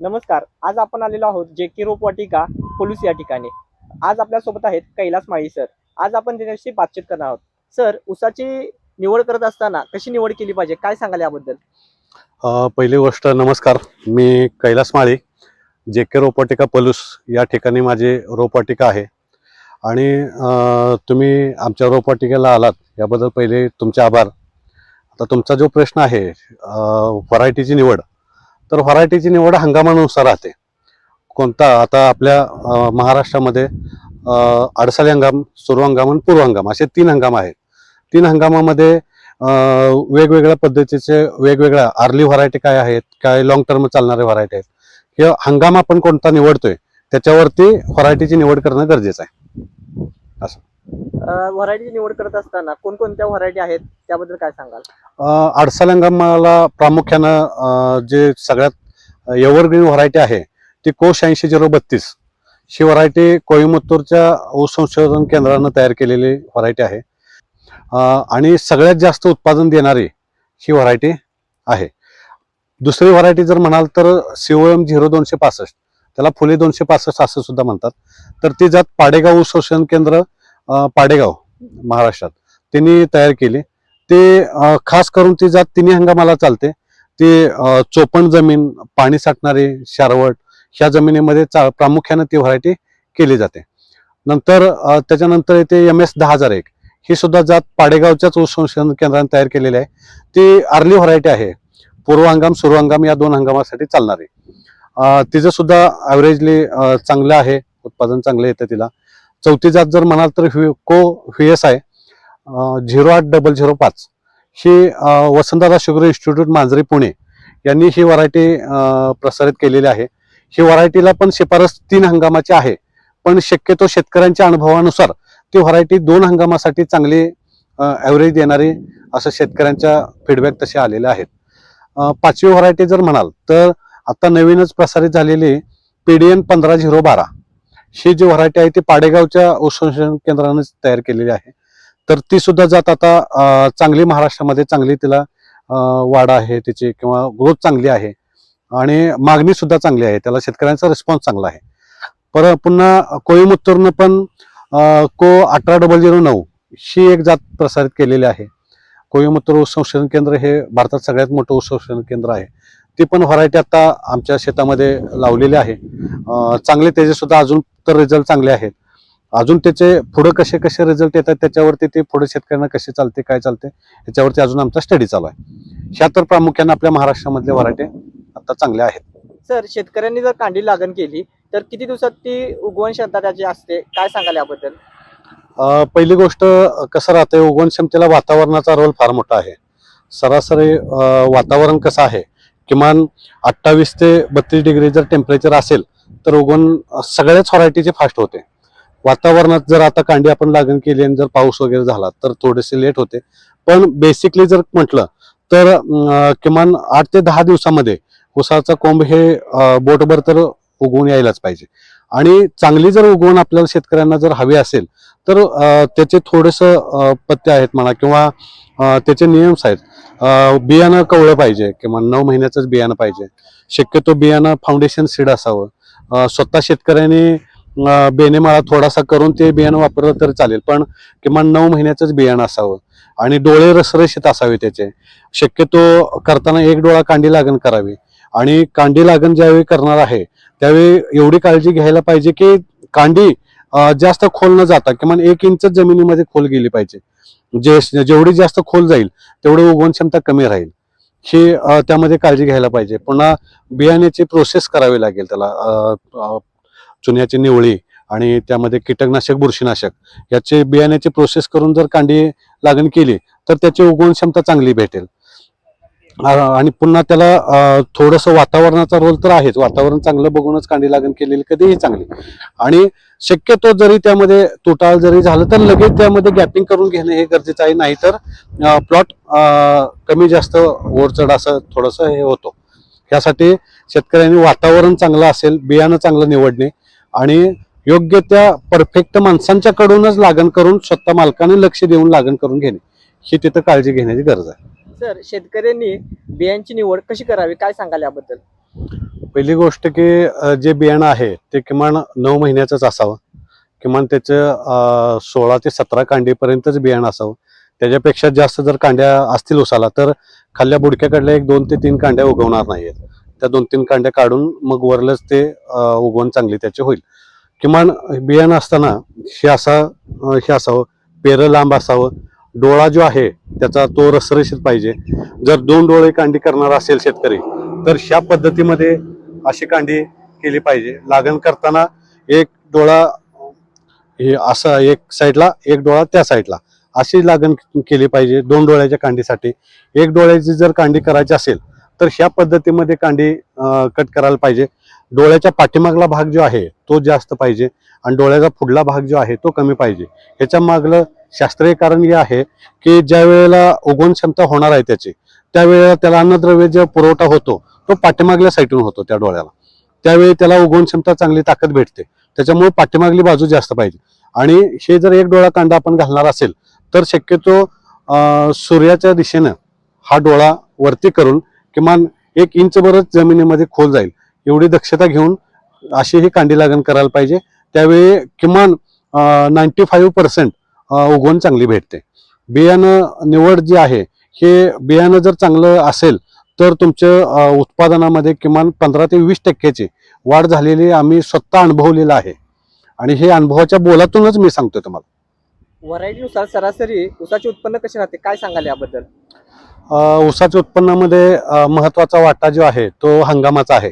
नमस्कार आज आपण आलेलो आहोत जे के रोपवाटिका पोलूस या ठिकाणी. आज आपल्यासोबत आहेत कैलास माळी सर. आज आपण त्यांच्याशी बातचीत करणार आहोत. सर ऊसाची निवड करत असताना कशी निवड केली पाहिजे? काय सांगाल याबद्दल? पहिली गोष्ट नमस्कार. मी कैलास माळी जे के रोपवाटिका पलूस या ठिकाणी माझी रोपवाटिका आहे. आणि तुम्ही आमच्या रोपवाटिकेला आलात याबद्दल पहिले तुमचे आभार. आता तुमचा जो प्रश्न आहे व्हरायटीची निवड तर व्हरायटीची निवड हंगामानुसार राहते. कोणता? आता आपल्या महाराष्ट्रामध्ये अ, अडसाळी हंगाम सुरू हंगाम आणि पूर्व हंगाम असे तीन हंगाम आहेत. तीन हंगामामध्ये वेगवेगळ्या पद्धतीचे वेगवेगळ्या आर्ली व्हरायटी काय आहेत काय लॉंग टर्म चालणारे व्हरायटी आहेत किंवा हंगाम आपण कोणता निवडतोय त्याच्यावरती व्हरायटीची निवड करणं गरजेचं आहे. असं. व्हरायटीची निवड करत असताना कोणकोणत्या व्हरायटी आहेत? त्याबद्दल काय सांगाल? अ, हंगामाला प्रामुख्यानं जे सगळ्यात एव्हरग्रीन व्हरायटी आहे ती कोश ऐंशी झिरो बत्तीस. ही व्हरायटी कोईमत्तूरच्या ऊस संशोधन केंद्रानं तयार केलेली व्हरायटी आहे. आणि सगळ्यात जास्त उत्पादन देणारी ही व्हरायटी आहे. दुसरी व्हरायटी जर म्हणाल तर सीओएम झिरो दोनशे पासष्ट त्याला फुले दोनशे पासष्ट असं सुद्धा म्हणतात. तर ती जात पाडेगाव ऊस संशोधन केंद्र पाडेगाव महाराष्ट्रात. त्यांनी तयार केली. ते खास करून ती जात तिन्ही हंगामाला चालते. ती चोपण जमीन पाणी साठणारी शारवट ह्या जमिनीमध्ये चा प्रामुख्यानं ती व्हरायटी केली जाते. नंतर त्याच्यानंतर येते एम एस दहा हजार एक. ही सुद्धा जात पाडेगावच्याच ऊस संशोधन केंद्राने तयार केलेली आहे. ती अर्ली व्हरायटी आहे. पूर्व हंगाम सुरू हंगाम या दोन हंगामासाठी चालणारी. तिचं सुद्धा ॲव्हरेजली चांगलं आहे. उत्पादन चांगलं येतं तिला. चौथी जात जर म्हणाल तर V- Co V S I zero आठ डबल झिरो पाच. ही वसंतदादा शुगर इन्स्टिट्यूट मांजरी पुणे यांनी ही व्हरायटी प्रसारित केलेली आहे. ही व्हरायटीला पण शिफारस तीन हंगामाची आहे. पण शक्यतो शेतकऱ्यांच्या अनुभवानुसार ती व्हरायटी दोन हंगामासाठी चांगली ॲव्हरेज देणारी असं शेतकऱ्यांच्या फीडबॅक तसे आलेले आहेत. पाचवी व्हरायटी जर म्हणाल तर आता नवीनच प्रसारित झालेली पी डी एन पंधरा झिरो बारा. ही जी व्हरायटी आहे ती पाडेगावच्या ऊस संशोधन केंद्राने तयार केलेली आहे. तर ती सुद्धा जात आता चांगली महाराष्ट्रामध्ये चांगली तिला वाढ आहे तिची किंवा ग्रोथ चांगली आहे. आणि मागणी सुद्धा चांगली आहे. त्याला शेतकऱ्यांचा रिस्पॉन्स चांगला आहे. पर पुन्हा कोईमुत्तूरनं पण को अठरा डबल झिरो नऊ ही एक जात प्रसारित केलेली आहे. कोईमुत्तूर संशोधन केंद्र हे भारतात सगळ्यात मोठं संशोधन केंद्र आहे. ती पण व्हरायटी आता आमच्या शेतामध्ये लावलेली आहे. चांगले त्याचे सुद्धा अजून तर रिझल्ट चांगले आहेत. अजून त्याचे पुढे कसे कसे रिझल्ट येतात त्याच्यावरती ते पुढे शेतकऱ्यांना कसे चालते काय चालते याच्यावरती अजून आमचा स्टडी चालू आहे. ह्या तर प्रामुख्याने आपल्या महाराष्ट्रामधल्या व्हरायटी आता चांगल्या आहेत. सर शेतकऱ्यांनी जर कांडी लागण केली तर किती दिवसात ती उगवण क्षमता त्याची असते? काय सांगाल याबद्दल? अ, पहिली गोष्ट कसं राहतंय उगवण क्षमतेला वातावरणाचा रोल फार मोठा आहे. सरासरी अ, वातावरण कसं आहे किमान अठ्ठावीस ते बत्तीस डिग्री जर टेम्परेचर असेल तर उगवण सगळ्याच व्हरायटीचे फास्ट होते. वातावरणात जर आता कांडी आपण लागण केली आणि जर पाऊस वगैरे झाला तर थोडेसे लेट होते. पण बेसिकली जर म्हटलं तर किमान आठ ते दहा दिवसामध्ये उसाचा कोंब हे बोटभर तर उगवून यायलाच पाहिजे. आणि चांगली जर उगवण आपल्याला शेतकऱ्यांना जर हवी असेल तर त्याचे थोडेस पत्ते आहेत म्हणा किंवा त्याचे नियम्स आहेत. बियाणं कवळं पाहिजे किंवा नऊ महिन्याचंच बियाणं पाहिजे. शक्यतो बियाणं फाउंडेशन सीड असावं. स्वतः शेतकऱ्यांनी बेनेमाळा थोडासा करून ते बियाणं वापरलं तर चालेल पण किमान नऊ महिन्याचंच बियाणं असावं. आणि डोळे रसरशीत असावे त्याचे. शक्यतो करताना एक डोळा कांडी लागण करावी. आणि कांडी लागण ज्यावेळी करणार आहे त्यावेळी एवढी काळजी घ्यायला पाहिजे की कांडी जास्त खोल न जाता किमान एक इंच जमिनीमध्ये खोल गेली पाहिजे. जे जेवढी जास्त खोल जाईल तेवढी उगवण क्षमता कमी राहील. ही त्यामध्ये काळजी घ्यायला पाहिजे. पुन्हा बियाण्याची प्रोसेस करावी लागेल त्याला. चुन्याची निवळी आणि त्यामध्ये कीटकनाशक बुरशीनाशक याचे बियाण्याची प्रोसेस करून जर कांडी लागण केली तर त्याची उगवण क्षमता चांगली भेटेल. आणि पुन्हा त्याला थोडंसं वातावरणाचा रोल तर आहेच. वातावरण चांगलं बघूनच कांडी लागण केलेली कधीही चांगली. आणि शक्यतो जरी त्यामध्ये तुटाळ जरी झालं तर लगेच त्यामध्ये गॅपिंग करून घेणे हे गरजेचं आहे. नाहीतर प्लॉट कमी जास्त ओरचढ असं थोडंसं हे होतो. यासाठी शेतकऱ्यांनी वातावरण चांगलं असेल बियाणं चांगलं निवडणे आणि योग्य त्या परफेक्ट माणसांच्याकडूनच लागण करून स्वतः मालकाने लक्ष देऊन लागण करून घेणे. ही तिथं काळजी घेण्याची गरज आहे. सर शेतकऱ्यांनी बियांची निवड कशी करावी? काय सांगाल याबद्दल? पहिली गोष्ट की जे बियाणं आहे ते किमान नऊ महिन्याचंच असावं. किमान त्याचं सोळा ते सतरा कांडीपर्यंतच बियाणं असावं. त्याच्यापेक्षा जास्त जर कांड्या असतील उसाला तर खाल्ल्या बुडक्याकडल्या एक दोन ते तीन कांड्या उगवणार नाहीत त्या दोन तीन कांड्या काढून मग वरलंच ते उगवण चांगली त्याची होईल. किमान बियाणं असताना हे असा हे असावं पेरं लांब असावं डोळा जो आहे त्याचा तो रसरशीत पाहिजे. जर दोन डोळे कांडी करणार असेल शेतकरी तर ह्या पद्धतीमध्ये अशी कांडी केली पाहिजे. लागण करताना एक डोळा हे असा एक साईडला एक डोळा त्या साईडला. अशी लागण केली पाहिजे दोन डोळ्याच्या कांडीसाठी. एक डोळ्याची जर कांडी करायची असेल तर ह्या पद्धतीमध्ये कांडी कट करायला पाहिजे. डोळ्याच्या पाठीमागला भाग जो आहे तो जास्त पाहिजे. आणि डोळ्याचा पुढला भाग जो आहे तो कमी पाहिजे. ह्याच्या मागलं शास्त्रीय कारण हे आहे की ज्या वेळेला उगवण क्षमता होणार आहे त्याची त्यावेळेला त्याला अन्नद्रव्य जे पुरवठा होतो तो पाठीमागल्या साईटून होतो त्या डोळ्याला. त्यावेळी त्याला उगवण क्षमता चांगली ताकद भेटते. त्याच्यामुळे पाठीमागली बाजू जास्त पाहिजे. आणि हे जर एक डोळा कांदा आपण घालणार असेल तर शक्यतो सूर्याच्या दिशेनं हा डोळा वरती करून किमान एक इंच भरच जमिनीमध्ये खोल जाईल. एवढी दक्षता घेऊन अशी ही कांडी लागण करायला पाहिजे. त्यावेळी किमान नाईन्टी फाईव्ह पर्सेंट उगवण चांगली भेटते. बियाणं निवड जी आहे हे बियाणं जर चांगलं असेल तर तुमच्या उत्पादनामध्ये किमान पंधरा ते वीस टक्क्याची वाढ झालेली आम्ही स्वतः अनुभवलेलं आहे. आणि हे अनुभवाच्या बोलातूनच मी सांगतो तुम्हाला. व्हरायटीनुसार सरासरी उसाचे उत्पन्न कसे राहते? काय सांगाल याबद्दल? अ, ऊसाच्या उत्पन्नामध्ये महत्त्वाचा वाटा जो आहे तो हंगामाचा आहे.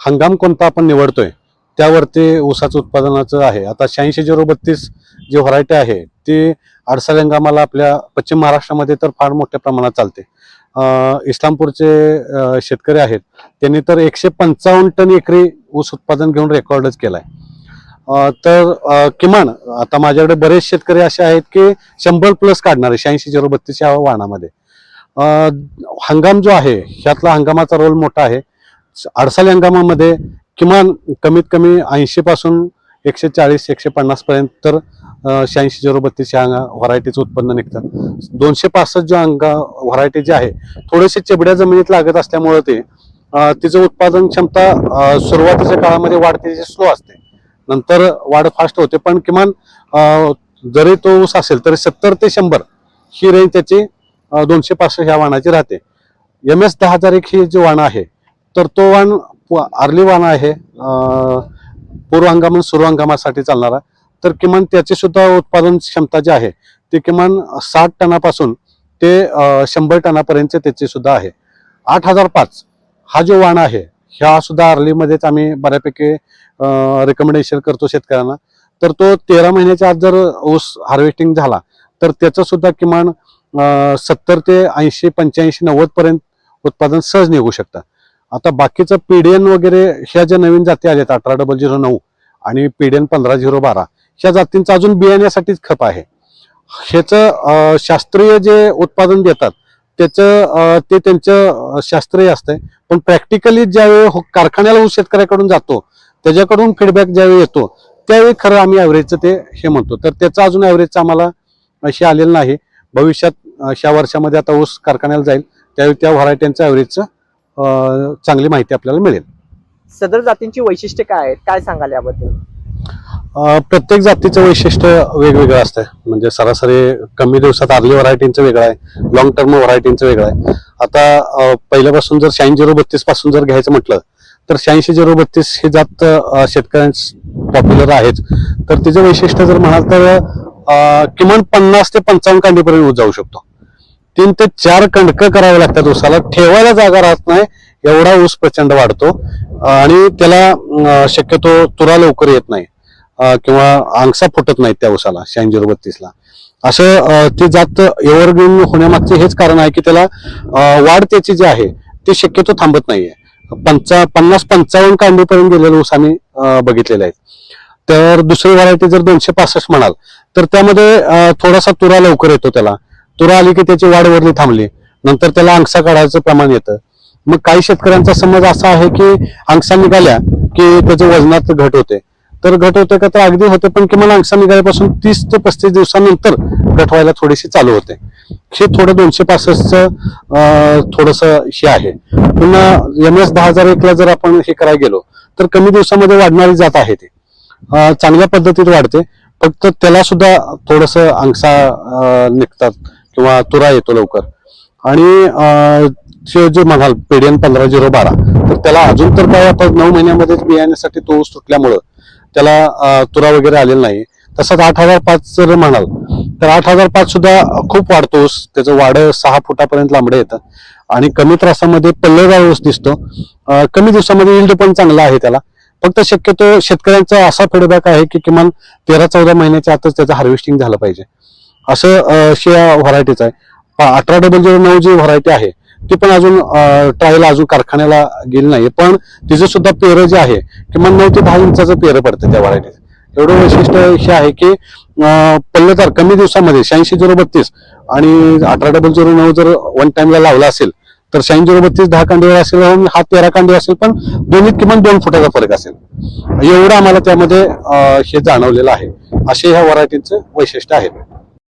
हंगाम कोणता आपण निवडतोय त्यावरती ऊसाचं उत्पादनाचं आहे. आता शहाऐंशी झिरो बत्तीस जी व्हरायटी आहे ती अडसाल हंगामाला आपल्या पश्चिम महाराष्ट्रामध्ये तर फार मोठ्या प्रमाणात चालते. इस्लामपूरचे शेतकरी आहेत. त्यांनी तर एकशे पंचावन्न टन एकरी ऊस उत्पादन घेऊन रेकॉर्डच केलाय. आहे तर किमान आता माझ्याकडे बरेच शेतकरी असे आहेत की शंभर प्लस काढणारे शहाऐंशी झिरो बत्तीस या वाहनामध्ये. हंगाम जो आहे ह्यातला हंगामाचा रोल मोठा आहे. अडसाली हंगामामध्ये किमान कमीत कमी ऐंशी पासून एकशे चाळीस एकशे पन्नास पर्यंत तर शहाऐंशी झिरो बत्तीस या व्हरायटीचं उत्पन्न निघतं. दोनशे पासष्ट जो अंगा व्हरायटी जी आहे थोडेसे चिबड्या जमिनीत लागत असल्यामुळे ते तिचं उत्पादन क्षमता सुरुवातीच्या काळामध्ये वाढते स्लो असते. नंतर वाढ फास्ट होते पण किमान जरी तो ऊस असेल तरी सत्तर ते शंभर ही रेंज त्याची दोनशे पासष्ट ह्या वाणाची राहते. एम एस दहा हजार एक ही जी वाण आहे तर तो वाण आर्ली वाण आहे पूर्व हंगाम आणि सुरू हंगामासाठी चालणारा. तर किमान त्याची सुद्धा उत्पादन क्षमता जी आहे ती किमान साठ टनापासून ते शंभर टनापर्यंत त्याची सुद्धा आहे. आठ हजार पाच हा जो वाण आहे ह्या सुद्धा अर्लीमध्येच आम्ही बऱ्यापैकी रेकमेंडेशन करतो शेतकऱ्यांना. तर तो तेरा महिन्याच्या आत जर ऊस हार्वेस्टिंग झाला तर त्याचं सुद्धा किमान सत्तर ते ऐंशी पंच्याऐंशी नव्वद पर्यंत उत्पादन सहज निघू शकतं. आता बाकीचं पीडीएन वगैरे ह्या ज्या नवीन जाती आल्या आहेत अठरा डबल झिरो नऊ आणि पीडीएन पंधरा झिरो बारा ह्या जातींचा अजून बियाण्यासाठीच खप आहे. ह्याचं शास्त्रीय जे उत्पादन देतात त्याचं ते त्यांचं शास्त्रीय असतंय. पण प्रॅक्टिकली ज्यावेळी हो- कारखान्याला ऊस शेतकऱ्याकडून जातो त्याच्याकडून फीडबॅक ज्यावेळी येतो त्यावेळी खरं आम्ही ॲव्हरेजचं ते हे म्हणतो. तर त्याचं अजून ॲव्हरेजचं आम्हाला असे आलेलं नाही. भविष्यात अशा वर्षामध्ये आता ऊस कारखान्याला जाईल त्यावेळी त्या व्हरायट्यांचं ॲव्हरेजचं चांगली माहिती आपल्याला मिळेल. सदर जातींची वैशिष्ट्ये काय आहेत? काय सांगाल याबद्दल? प्रत्येक जातीचं वैशिष्ट्य वेगवेगळं असतं म्हणजे सरासरी कमी दिवसात आर्ली व्हरायटींचं वेगळं आहे लॉंग टर्म व्हरायटींचं वेगळं आहे. आता पहिल्यापासून जर शहाऐंशी झिरो बत्तीसपासून जर घ्यायचं म्हटलं तर शहाऐंशी झिरो बत्तीस ही जात शेतकऱ्यांस पॉप्युलर आहेच. तर तिचं वैशिष्ट्य जर म्हणाल तर किमान पन्नास ते पंचावन्न कांडीपर्यंत ऊस जाऊ शकतो. तीन ते चार कणकं करावे लागतात ऊसाला. ठेवायला जागा राहत नाही एवढा ऊस प्रचंड वाढतो. आणि त्याला शक्यतो तुरा लवकर येत नाही. किंवा अंगसा फुटत नाहीत त्या उसाला शहाऐंशी बत्तीसला असं ते जात एव्हरग्रीन होण्यामागचे हेच कारण आहे की त्याला वाढ त्याची जी आहे ते शक्यतो थांबत नाहीये. पंचा पन्नास पंचावन्न कांडीपर्यंत गेलेले ऊस आम्ही बघितलेले आहेत. तर दुसरी व्हरायटी जर दोनशे पासष्ट म्हणाल तर त्यामध्ये थोडासा तुरा लवकर येतो त्याला. तुरा आली की त्याची वाढ वरली थांबली. नंतर त्याला अंगसा काढायचं प्रमाण येतं. मग काही शेतकऱ्यांचा समज असा आहे की अंगसा निघाल्या की त्याच्या वजनात घट होते. तर घट होते का तर अगदी होते पण किमान अंगसा निघाल्यापासून तीस ते पस्तीस दिवसानंतर घट व्हायला थोडीशी चालू होते. हे थोडं दोनशे पासष्टचं थोडस हे आहे. पुन्हा एम एस दहा हजार एकला जर आपण हे करायला गेलो तर कमी दिवसामध्ये वाढणारी जात आहे ते. चांगल्या पद्धतीत वाढते. फक्त त्याला सुद्धा थोडस अंगसा निघतात किंवा तुरा येतो लवकर. आणि जे म्हणाल पेडियन पंधरा झिरो बारा तर त्याला अजून तर काय आपण नऊ महिन्यामध्येच बियाण्यासाठी तो ऊस तुटल्यामुळं त्याला तुरा वगैरे आलेला नाही. तसंच आठ हजार पाच जर म्हणाल तर आठ हजार पाच सुद्धा खूप वाढतो ऊस त्याचं वाढ सहा फुटापर्यंत लांबडं येतं. आणि कमी त्रासामध्ये पल्लेदार ऊस दिसतो. कमी दिवसामध्ये इल्ड पण चांगला आहे त्याला. फक्त शक्यतो शेतकऱ्यांचा असा फीडबॅक आहे की किमान तेरा चौदा महिन्याच्या आतच त्याचं हार्वेस्टिंग झालं पाहिजे. असं अशी व्हरायटीचं व्हरायटीच आहे. अठरा डबल झिरो नऊ जी व्हरायटी आहे. ती पण अजून ट्रायल अजून कारखान्याला गेली नाही. पण तिचं सुद्धा पेरं जे आहे किमान नऊ ते दहा इंचाचं पेरं पडतं त्या वरायटीत. एवढं वैशिष्ट्य हे आहे की अं, तर कमी दिवसामध्ये शहाऐंशी झिरो बत्तीस आणि अठरा डबल झिरो नऊ जर वन टाइमला लावला असेल तर शहाऐंशी झिरो बत्तीस दहा कांडीवर असेल हा तेरा कांडीवर असेल पण दोन्हीत किमान दोन फुटाचा फरक असेल. एवढं आम्हाला त्यामध्ये हे जाणवलेलं आहे. असे ह्या व्हरायटीचं वैशिष्ट्य आहे.